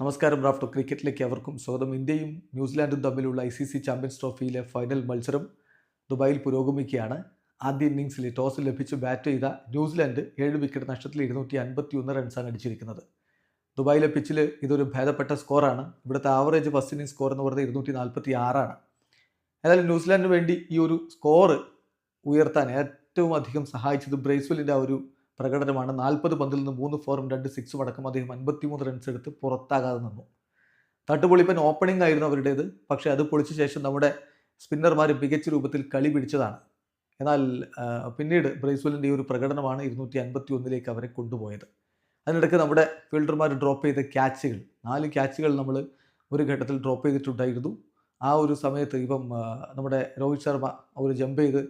നമസ്കാരം റാഫ്റ്റോ. ക്രിക്കറ്റിലേക്ക് അവർക്കും സ്വാഗതം. ഇന്ത്യയും ന്യൂസിലാൻഡും തമ്മിലുള്ള ഐ സി സി ചാമ്പ്യൻസ് ട്രോഫിയിലെ ഫൈനൽ മത്സരം ദുബായിൽ പുരോഗമിക്കുകയാണ്. ആദ്യ ഇന്നിംഗ്സിൽ ടോസ് ലഭിച്ച് ബാറ്റ് ചെയ്ത ന്യൂസിലാൻഡ് ഏഴ് വിക്കറ്റ് നഷ്ടത്തിൽ ഇരുന്നൂറ്റി അൻപത്തി ഒന്ന് റൺസാണ് അടിച്ചിരിക്കുന്നത്. ദുബായിലെ പിച്ചിൽ ഇതൊരു ഭേദപ്പെട്ട സ്കോറാണ്. ഇവിടുത്തെ ആവറേജ് ഫസ്റ്റ് ഇന്നിംഗ് സ്കോർ എന്ന് പറയുന്നത് ഇരുന്നൂറ്റി നാൽപ്പത്തി ആറാണ് ഏതായാലും ന്യൂസിലാൻഡിന് വേണ്ടി ഈ ഒരു സ്കോർ ഉയർത്താൻ ഏറ്റവും അധികം സഹായിച്ചത് ബ്രേസ്വെല്ലിന്റെ ആ ഒരു പ്രകടനമാണ് നാൽപ്പത് പന്തിൽ നിന്ന് മൂന്ന് ഫോറും രണ്ട് സിക്സും അടക്കം അദ്ദേഹം അൻപത്തിമൂന്ന് റൺസ് എടുത്ത് പുറത്താകാതെ നിന്നു. തട്ടുപൊളിപ്പൻ ഓപ്പണിംഗ് ആയിരുന്നു അവരുടേത്. പക്ഷേ അത് പൊളിച്ച ശേഷം നമ്മുടെ സ്പിന്നർമാർ മികച്ച രൂപത്തിൽ കളി പിടിച്ചതാണ്. എന്നാൽ പിന്നീട് ബ്രേസ്വെല്ലിന്റെ ഈ ഒരു പ്രകടനമാണ് ഇരുന്നൂറ്റി അൻപത്തി ഒന്നിലേക്ക് അവരെ കൊണ്ടുപോയത്. അതിനിടയ്ക്ക് നമ്മുടെ ഫീൽഡർമാർ ഡ്രോപ്പ് ചെയ്ത ക്യാച്ചുകൾ നാല് ക്യാച്ചുകൾ നമ്മൾ ഒരു ഘട്ടത്തിൽ ഡ്രോപ്പ് ചെയ്തിട്ടുണ്ടായിരുന്നു. ആ ഒരു സമയത്ത് ഇപ്പം നമ്മുടെ രോഹിത് ശർമ്മ ഒരു ജമ്പ് ചെയ്ത്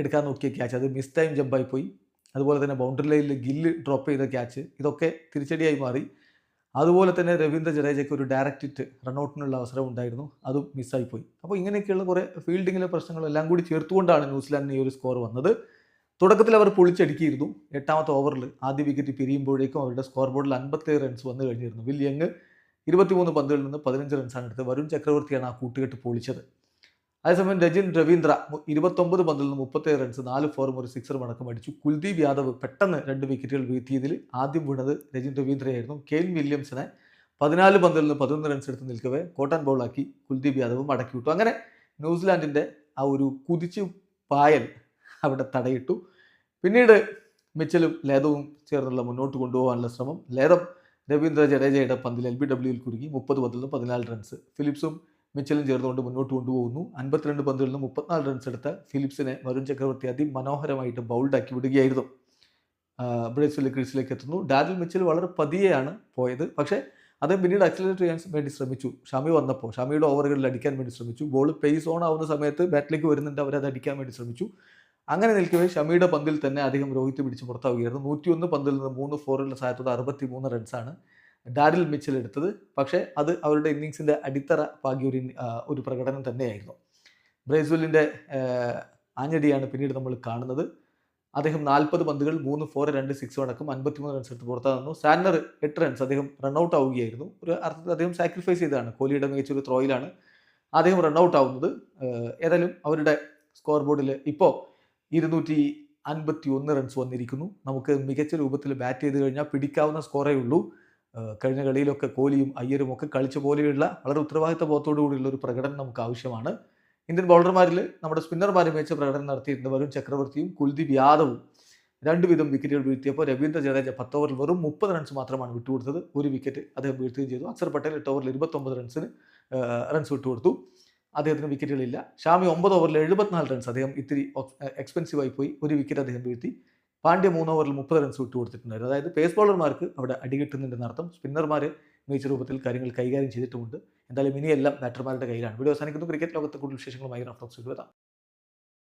എടുക്കാൻ നോക്കിയ ക്യാച്ച് അത് മിസ് ടൈം ജമ്പായി പോയി. അതുപോലെ തന്നെ ബൗണ്ടറി ലൈനിൽ ഗില്ല് ഡ്രോപ്പ് ചെയ്ത ക്യാച്ച് ഇതൊക്കെ തിരിച്ചടിയായി മാറി. അതുപോലെ തന്നെ രവീന്ദ്ര ജഡേജയ്ക്ക് ഒരു ഡയറക്റ്റ് ഹിറ്റ് റൺഔട്ടിനുള്ള അവസരം ഉണ്ടായിരുന്നു. അതും മിസ്സായിപ്പോയി അപ്പോൾ ഇങ്ങനെയൊക്കെയുള്ള കുറേ ഫീൽഡിങ്ങിലെ പ്രശ്നങ്ങളെല്ലാം കൂടി ചേർത്തുകൊണ്ടാണ് ന്യൂസിലാൻഡിന് ഈ ഒരു സ്കോർ വന്നത്. തുടക്കത്തിൽ അവർ പൊളിച്ചടിക്കിയിരുന്നു. എട്ടാമത്തെ ഓവറിൽ ആദ്യ വിക്കറ്റ് പിരിയുമ്പോഴേക്കും അവരുടെ സ്കോർ ബോർഡിൽ അൻപത്തേഴ് റൺസ് വന്നു കഴിഞ്ഞിരുന്നു. വില്യങ് യങ് ഇരുപത്തിമൂന്ന് പന്തുകളിൽ നിന്ന് പതിനഞ്ച് റൺസാണ് എടുത്തത്. വരുൺ ചക്രവർത്തിയാണ് ആ കൂട്ടുകെട്ട് പൊളിച്ചത്. അതേസമയം രജിൻ രവീന്ദ്ര ഇരുപത്തൊമ്പത് പന്തിൽ നിന്ന് മുപ്പത്തേഴ് റൺസ് നാല് ഫോറും ഒരു സിക്സറും അടക്കം അടിച്ചു. കുൽദീപ് യാദവ് പെട്ടെന്ന് രണ്ട് വിക്കറ്റുകൾ വീഴ്ത്തിയതിൽ ആദ്യം വീണത് രജിൻ രവീന്ദ്രയായിരുന്നു. കെയിൻ വില്യംസിനെ പതിനാല് പന്തിൽ നിന്ന് പതിനൊന്ന് റൺസ് എടുത്ത് നിൽക്കവേ കോട്ടൺ ബൗളാക്കി കുൽദീപ് യാദവ് മടക്കി വിട്ടു. അങ്ങനെ ന്യൂസിലാൻഡിന്റെ ആ ഒരു കുതിച്ചു പായൽ അവിടെ തടയിട്ടു. പിന്നീട് മിച്ചലും ലേതവും ചേർന്നുള്ള മുന്നോട്ട് കൊണ്ടുപോകാനുള്ള ശ്രമം. ലേതം രവീന്ദ്ര ജഡേജയുടെ പന്തിൽ എൽ ബി ഡബ്ല്യുവിൽ കുരുങ്ങി മുപ്പത് പന്തിൽ നിന്ന് പതിനാല് റൺസ് ഫിലിപ്സും മിച്ചലും ചേർന്നുകൊണ്ട് മുന്നോട്ട് കൊണ്ടുപോകുന്നു. അൻപത്തിരണ്ട് പന്തുകളിൽ നിന്ന് മുപ്പത്തിനാല് റൺസ് എടുത്ത ഫിലിപ്സിനെ വരുൺ ചക്രവർത്തി അതിമനോഹരമായിട്ട് ബൗൾഡാക്കി വിടുകയായിരുന്നു. ബ്രേസിലെ ക്രീസിലേക്ക് എത്തുന്നു. ഡാരിൽ മിച്ചൽ വളരെ പതിയെയാണ് പോയത്. പക്ഷേ അദ്ദേഹം പിന്നീട് അക്സലറേറ്റ് ചെയ്യാൻ വേണ്ടി ശ്രമിച്ചു. ഷമി വന്നപ്പോൾ ഷമിയുടെ ഓവറുകളിൽ അടിക്കാൻ വേണ്ടി ശ്രമിച്ചു. ബോൾ പേസ് ഓൺ ആവുന്ന സമയത്ത് ബാറ്റിലേക്ക് വരുന്നുണ്ട്. അവരത് അടിക്കാൻ വേണ്ടി ശ്രമിച്ചു. അങ്ങനെ നിൽക്കവേ ഷമിയുടെ പന്തിൽ തന്നെ അദ്ദേഹം രോഹിത് പിടിച്ച് പുറത്താവുകയായിരുന്നു. നൂറ്റിയൊന്ന് പന്തിൽ നിന്ന് മൂന്ന് ഫോറുകളുടെ സഹായത്തോടെ അറുപത്തി മൂന്ന് റൺസാണ് ഡാരിൽ മിച്ചൽ എടുത്തത്. പക്ഷേ അത് അവരുടെ ഇന്നിങ്സിന്റെ അടിത്തറ പാകിയ ഒരു ഒരു പ്രകടനം തന്നെയായിരുന്നു. ബ്രസീലിന്റെ ആഞ്ഞടിയാണ് പിന്നീട് നമ്മൾ കാണുന്നത്. അദ്ദേഹം നാൽപ്പത് പന്തുകൾ മൂന്ന് ഫോർ രണ്ട് സിക്സ് അടക്കം അൻപത്തിമൂന്ന് റൺസ് എടുത്ത് പുറത്തു സാനർ എട്ട് റൺസ് അദ്ദേഹം റൺഔട്ട് ആവുകയായിരുന്നു. ഒരു അർത്ഥത്തിൽ അദ്ദേഹം സാക്രിഫൈസ് ചെയ്തതാണ്. കോഹ്ലിയുടെ മികച്ച ഒരു ത്രോയിലാണ് അദ്ദേഹം റൺഔട്ട് ആവുന്നത്. ഏതായാലും അവരുടെ സ്കോർ ബോർഡിൽ ഇപ്പോൾ ഇരുന്നൂറ്റി അൻപത്തി ഒന്ന് റൺസ് വന്നിരിക്കുന്നു. നമുക്ക് മികച്ച രൂപത്തിൽ ബാറ്റ് ചെയ്ത് കഴിഞ്ഞാൽ പിടിക്കാവുന്ന സ്കോറേ ഉള്ളൂ. കഴിഞ്ഞ കളിയിലൊക്കെ കോഹ്ലിയും അയ്യരും ഒക്കെ കളിച്ച പോലെയുള്ള വളരെ ഉത്തരവാദിത്ത ബോധത്തോടു കൂടിയുള്ള ഒരു പ്രകടനം നമുക്ക് ആവശ്യമാണ്. ഇന്ത്യൻ ബൗളർമാരിൽ നമ്മുടെ സ്പിന്നർമാർ മികച്ച പ്രകടനം നടത്തിയിരുന്ന. വരുൺ ചക്രവർത്തിയും കുൽദീപ് യാദവും രണ്ട് വിധം വിക്കറ്റുകൾ വീഴ്ത്തിയപ്പോൾ രവീന്ദ്ര ജഡേജ പത്ത് ഓവറിൽ വെറും മുപ്പത് റൺസ് മാത്രമാണ് വിട്ടുകൊടുത്തത്. ഒരു വിക്കറ്റ് അദ്ദേഹം വീഴ്ത്തുകയും ചെയ്തു. അക്സർ പട്ടേൽ എട്ട് ഓവറിൽ ഇരുപത്തൊമ്പത് റൺസിന് റൺസ് വിട്ടുകൊടുത്തു. അദ്ദേഹത്തിന് വിക്കറ്റുകളില്ല. ഷാമി ഒമ്പത് ഓവറിൽ എഴുപത്തിനാല് റൺസ് അദ്ദേഹം ഇത്തിരി എക്സ്പെൻസീവായി പോയി. ഒരു വിക്കറ്റ് അദ്ദേഹം വീഴ്ത്തി. പാണ്ഡ്യ മൂന്ന് ഓവറിൽ മുപ്പത് റൺസ് വിട്ടു കൊടുത്തിട്ടുണ്ടായിരുന്നു. അതായത് പേസ് ബോളർമാർക്ക് അവിടെ അടികിട്ടുന്നുണ്ടെന്ന് അർത്ഥം സ്പിന്നർമാർ മികച്ച രൂപത്തിൽ കാര്യങ്ങൾ കൈകാര്യം ചെയ്തിട്ടുമുണ്ട്. എന്തായാലും ഇനിയെല്ലാം ബാറ്റർമാരുടെ കയ്യിലാണ്. വീഡിയോ അവസാനിക്കുന്നു. ക്രിക്കറ്റ് ലോകത്തെ കൂടുതൽ വിശേഷങ്ങളുമായി റഫ്ലോക്സ് വരാം.